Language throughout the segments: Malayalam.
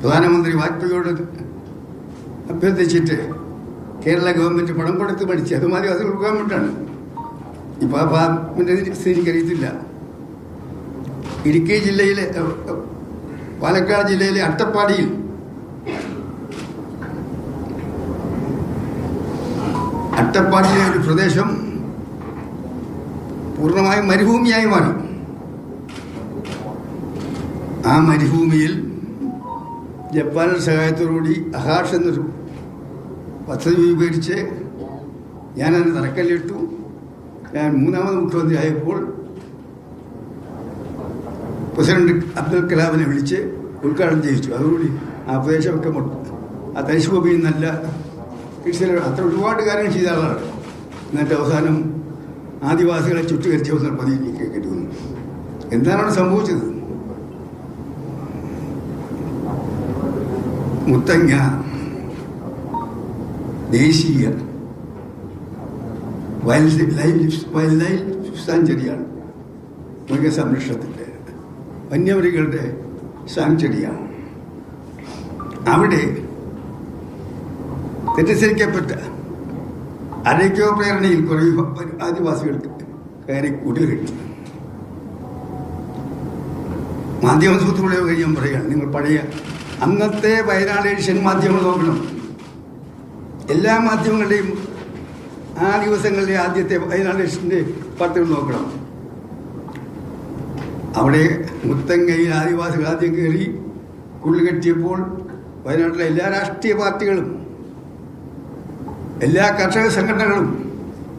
പ്രധാനമന്ത്രി വാജ്പേയിയോട് അഭ്യർത്ഥിച്ചിട്ട് കേരള ഗവൺമെന്റ് പണം കൊടുത്ത് പഠിച്ച് അതുമാതിരി അത് ഗവൺമെന്റാണ് ഇപ്പൊ ആ പാമ്പിന്റെ സ്ഥിതി എനിക്കറിയത്തില്ല ഇടുക്കി ജില്ലയിലെ പാലക്കാട് ജില്ലയിലെ അട്ടപ്പാടിയിൽ അട്ടപ്പാടിയിലെ ഒരു പ്രദേശം പൂർണമായും മരുഭൂമിയായി മാറി. ആ മരുഭൂമിയിൽ ജപ്പാന്റെ സഹായത്തോടുകൂടി അഹാഷ് എന്നൊരു പദ്ധതി രൂപീകരിച്ച് ഞാനതിന് തറക്കല്ലിട്ടു ഞാൻ മൂന്നാമത് മുഖ്യമന്ത്രി ആയപ്പോൾ പ്രസിഡന്റ് അബ്ദുൽ കലാമിനെ വിളിച്ച് ഉദ്ഘാടനം ചെയ്യിച്ചു. അതോടുകൂടി ആ പ്രദേശമൊക്കെ ആ ആ തരിശുഭൂമിയിൽ നല്ല അത്ര ഒരുപാട് കാര്യങ്ങൾ ചെയ്ത ആളാണ്. എന്നിട്ട് അവസാനം ആദിവാസികളെ ചുറ്റുകരിച്ച അവസരം പതിവ് കേൾക്കേണ്ടി എന്താണ് സംഭവിച്ചത്? മുത്തങ്ങ ദേശീയ വൈൽഡ് ലൈഫ് വൈൽഡ് ലൈഫ് സാഞ്ചുറിയാണ് മൃഗസംരക്ഷണത്തിന്റെ വന്യമൃഗങ്ങളുടെ സാഞ്ചുറിയാണ് അവിടെ തെറ്റിദ്ധരിക്കപ്പെട്ട അരയ്ക്കോ പ്രേരണയിൽ കുറേ ആദിവാസികൾക്ക് കയറി കുടിൽ കിട്ടി. മാധ്യമ സുഹൃത്തുക്കളെ ഞാൻ പറയുകയാണ്. നിങ്ങൾ പഴയ അന്നത്തെ വയനാട് ഏഷ്യൻ മാധ്യമങ്ങൾ നോക്കണം. എല്ലാ മാധ്യമങ്ങളുടെയും ആ ദിവസങ്ങളിലെ ആദ്യത്തെ വയനാട് ഏഷ്യന്റെ വാർത്തകൾ നോക്കണം. അവിടെ മുത്തങ്ങയിൽ ആദിവാസികൾ ആദ്യം കയറി കെട്ടിയപ്പോൾ വയനാട്ടിലെ എല്ലാ രാഷ്ട്രീയ പാർട്ടികളും എല്ലാ കർഷക സംഘടനകളും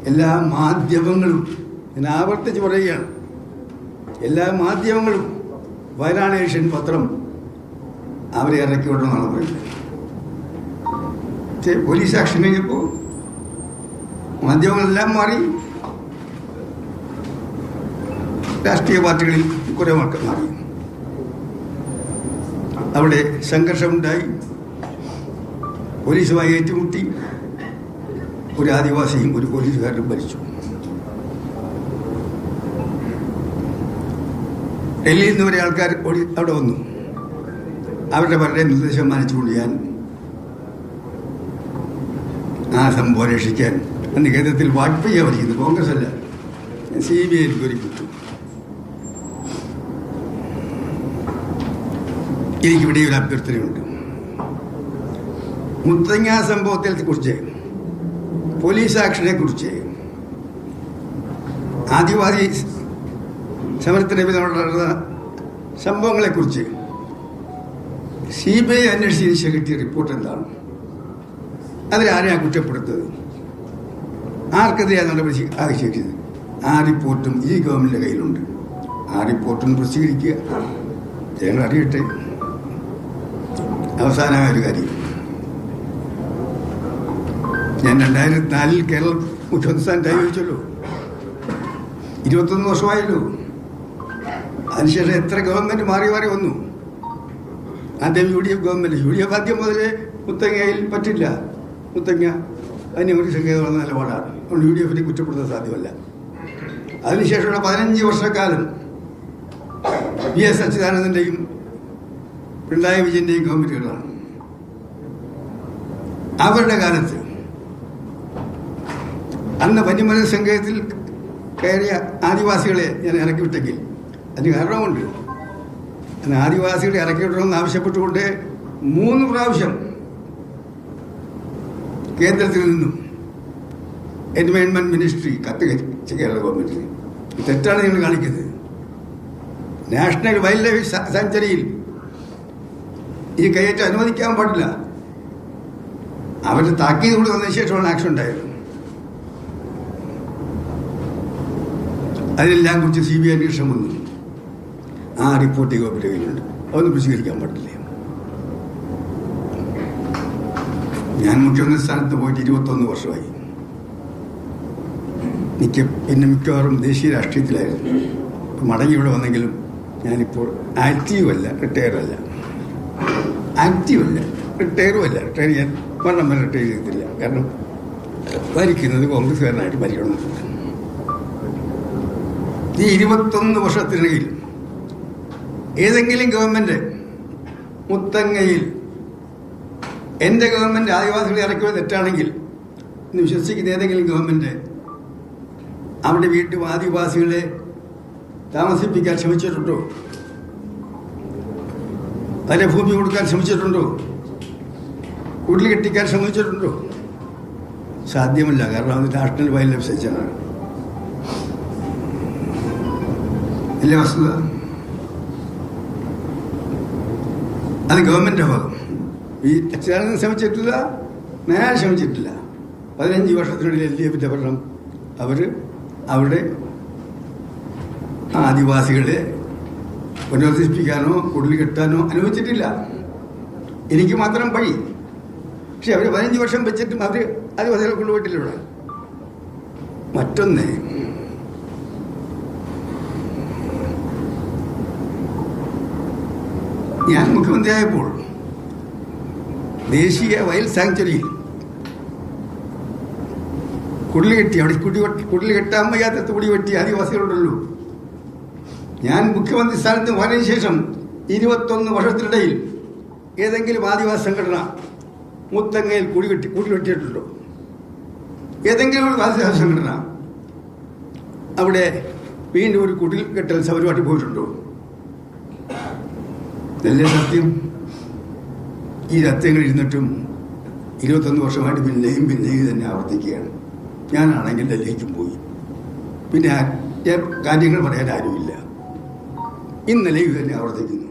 എല്ലാ മാധ്യമങ്ങളും ഞാൻ ആവർത്തിച്ച് പറയുകയാണ്. എല്ലാ മാധ്യമങ്ങളും വയനാട് ഏഷ്യൻ പത്രം അവരെ ഇറക്കി വിടണമെന്നാണ് പറയുന്നത്. പോലീസ് ആക്ഷൻ കഴിഞ്ഞപ്പോൾ മാധ്യമങ്ങളെല്ലാം മാറി. രാഷ്ട്രീയ പാർട്ടികളിൽ കുറേ മക്കൾ മാറി. അവിടെ സംഘർഷമുണ്ടായി. പോലീസുമായി ഏറ്റുമുട്ടി. ഒരു ആദിവാസിയും ഒരു പോലീസുകാരനും മരിച്ചു. ഡൽഹിയിൽ നിന്ന് വരെ ആൾക്കാർ അവിടെ വന്നു. അവരുടെ പറഞ്ഞ നിർദ്ദേശം മാനിച്ചുകൊണ്ട് ഞാൻ ആ സംഭവം രക്ഷിക്കാൻ അന്ന് കേന്ദ്രത്തിൽ വാജ്പേയി അവരിക്കുന്നു കോൺഗ്രസ് അല്ല. സി ബി ഐ ഒരുക്കിട്ടു എനിക്കിവിടെ ഒരു അഭ്യർത്ഥനയുണ്ട്. മുത്തങ്ങ സംഭവത്തെ കുറിച്ച് പോലീസ് ആക്ഷനെ കുറിച്ച് ആദിവാസി സമരത്തിന് നടന്ന സംഭവങ്ങളെക്കുറിച്ച് സി ബി ഐ അന്വേഷിച്ചതിന് ശേഷം കിട്ടിയ റിപ്പോർട്ട് എന്താണ്? അതിലാരെയാണ് കുറ്റപ്പെടുത്തത്? ആർക്കെതിരെയാണ് നടപടി ആവശ്യിച്ചത് ആ റിപ്പോർട്ടും ഈ ഗവൺമെന്റിന്റെ കയ്യിലുണ്ട്. ആ റിപ്പോർട്ടും പ്രസിദ്ധീകരിക്കുക. ജനങ്ങൾ അറിയട്ടെ. അവസാനമായ ഒരു കാര്യം. ഞാൻ രണ്ടായിരത്തി നാലിൽ കേരള മുഖ്യമന്ത്രി സ്ഥാനം ഇരുപത്തൊന്ന് വർഷമായല്ലോ. അതിനുശേഷം എത്ര ഗവൺമെന്റ് മാറി മാറി വന്നു? ആദ്യം U D F government U D F ആദ്യം മുതലേ മുത്തങ്ങയിൽ പറ്റില്ല. മുത്തങ്ങ അതിനെക്കുറിച്ച് സംഗീതമുള്ള നിലപാടാണ്. അതുകൊണ്ട് യു ഡി എഫിനെ കുറ്റപ്പെടുത്താൻ സാധ്യമല്ല. അതിനുശേഷമുള്ള പതിനഞ്ച് വർഷക്കാലം വി എസ് അച്യുതാനന്ദന്റെയും പിണറായി വിജയന്റെയും ഗവൺമെന്റുകളാണ്. അവരുടെ കാലത്ത് അന്ന് വന്യമൃഗ സംഘത്തിൽ കയറിയ ആദിവാസികളെ ഞാൻ ഇറക്കി വിട്ടെങ്കിൽ അതിന് കാരണമുണ്ട്. ആദിവാസികളെ ഇറക്കി വിടണമെന്ന് ആവശ്യപ്പെട്ടുകൊണ്ട് മൂന്ന് പ്രാവശ്യം കേന്ദ്രത്തിൽ നിന്നും എൻവയോൺമെന്റ് മിനിസ്ട്രി കത്ത് കേരള ഗവൺമെന്റിന്. തെറ്റാണ് നിങ്ങൾ കാണിക്കുന്നത്. നാഷണൽ വൈൽഡ് ലൈഫ് സാഞ്ചുറിയിൽ ഈ കയ്യേറ്റം അനുവദിക്കാൻ പാടില്ല. അവരുടെ താക്കീത് കൂടി വന്നതിന് ശേഷമാണ് ആക്ഷൻ ഉണ്ടായത്. അതിനെല്ലാം കുറിച്ച് സി ബി ഐ അന്വേഷണം വന്നു. ആ റിപ്പോർട്ട് ഈ ഗവൺമെന്റ് കയ്യിലുണ്ട് അതൊന്നും വിശീകരിക്കാൻ പാടില്ല ഞാൻ മുഖ്യമന്ത്രി സ്ഥാനത്ത് പോയിട്ട് ഇരുപത്തൊന്ന് വർഷമായി. മിക്ക പിന്നെ മിക്കവാറും ദേശീയ രാഷ്ട്രീയത്തിലായിരുന്നു. ഇപ്പം മടങ്ങി ഇവിടെ വന്നെങ്കിലും ഞാനിപ്പോൾ ആക്റ്റീവല്ല റിട്ടയറല്ല ആക്റ്റീവല്ല റിട്ടയറും അല്ല റിട്ടയർ ചെയ്യാൻ മരണം വരെ റിട്ടയർ ചെയ്തിട്ടില്ല. കാരണം ഭരിക്കുന്നത് കോൺഗ്രസ്സുകാരനായിട്ട് ഭരിക്കണം. ഈ ഇരുപത്തൊന്ന് വർഷത്തിനിടയിൽ ഏതെങ്കിലും ഗവൺമെന്റ് മുത്തങ്ങയിൽ എന്റെ ഗവൺമെന്റ് ആദിവാസികളെ ഇറക്കിയത് തെറ്റാണെങ്കിൽ ഇന്ന് വിശ്വസിക്കുന്ന ഏതെങ്കിലും ഗവൺമെന്റ് അവിടെ വീട്ടിൽ ആദിവാസികളെ താമസിപ്പിക്കാൻ ശ്രമിച്ചിട്ടുണ്ടോ? അതിലെ ഭൂമി കൊടുക്കാൻ ശ്രമിച്ചിട്ടുണ്ടോ? കുടിൽ കെട്ടിക്കാൻ ശ്രമിച്ചിട്ടുണ്ടോ? സാധ്യമല്ല. കാരണം അത് നാഷണൽ വൈൽഡ് ലൈഫ് സെഞ്ചറാണ് വസ്തുത അത് ഗവൺമെന്റ് ഭാഗം. ഈ അച്ഛനും ശ്രമിച്ചിട്ടില്ല നേരെ ശ്രമിച്ചിട്ടില്ല. പതിനഞ്ച് വർഷത്തിനുള്ളിൽ എൽ ഡി എഫിന്റെ ഭരണം അവർ അവിടെ ആദിവാസികളെ പുനരധിപ്പിക്കാനോ കുടിൽ കെട്ടാനോ അനുവദിച്ചിട്ടില്ല. എനിക്ക് മാത്രം പഴി പക്ഷെ അവർ പതിനഞ്ച് വർഷം വെച്ചിട്ടും അവർ ആദിവാസികളെ കൊണ്ടുപോയിട്ടില്ല ഇവിടെ. മറ്റൊന്ന് ഞാൻ മുഖ്യമന്ത്രിയായപ്പോൾ ദേശീയ വയൽ സാങ്ച്വറിയിൽ കുടിൽ കെട്ടി അവിടെ കുടി കുടിൽ കെട്ടാൻ വയ്യാത്ത കുടി വെട്ടി ആദിവാസികളുണ്ടല്ലോ. ഞാൻ മുഖ്യമന്ത്രി സ്ഥാനത്ത് വന്നതിന് ശേഷം ഇരുപത്തൊന്ന് വർഷത്തിനിടയിൽ ഏതെങ്കിലും ആദിവാസി സംഘടന മുത്തങ്ങയിൽ കുടി കെട്ടി കുടി വെട്ടിയിട്ടുണ്ടോ? ഏതെങ്കിലും ഒരു ആദിവാസി സംഘടന അവിടെ വീണ്ടും ഒരു കുടിൽ കെട്ടൽ സൗരമായിട്ട് പോയിട്ടുണ്ടോ? ഇതല്ലേ സത്യം? ഈ സത്യങ്ങൾ ഇരുന്നിട്ടും ഇരുപത്തൊന്ന് വർഷമായിട്ട് പിന്നെയും പിന്നെയും തന്നെ ആവർത്തിക്കുകയാണ്. ഞാനാണെങ്കിൽ ഡൽഹിക്കും പോയി. പിന്നെ കാര്യങ്ങൾ പറയാൻ ആരുമില്ല. ഇന്നലെ ഇത് തന്നെ ആവർത്തിക്കുന്നു.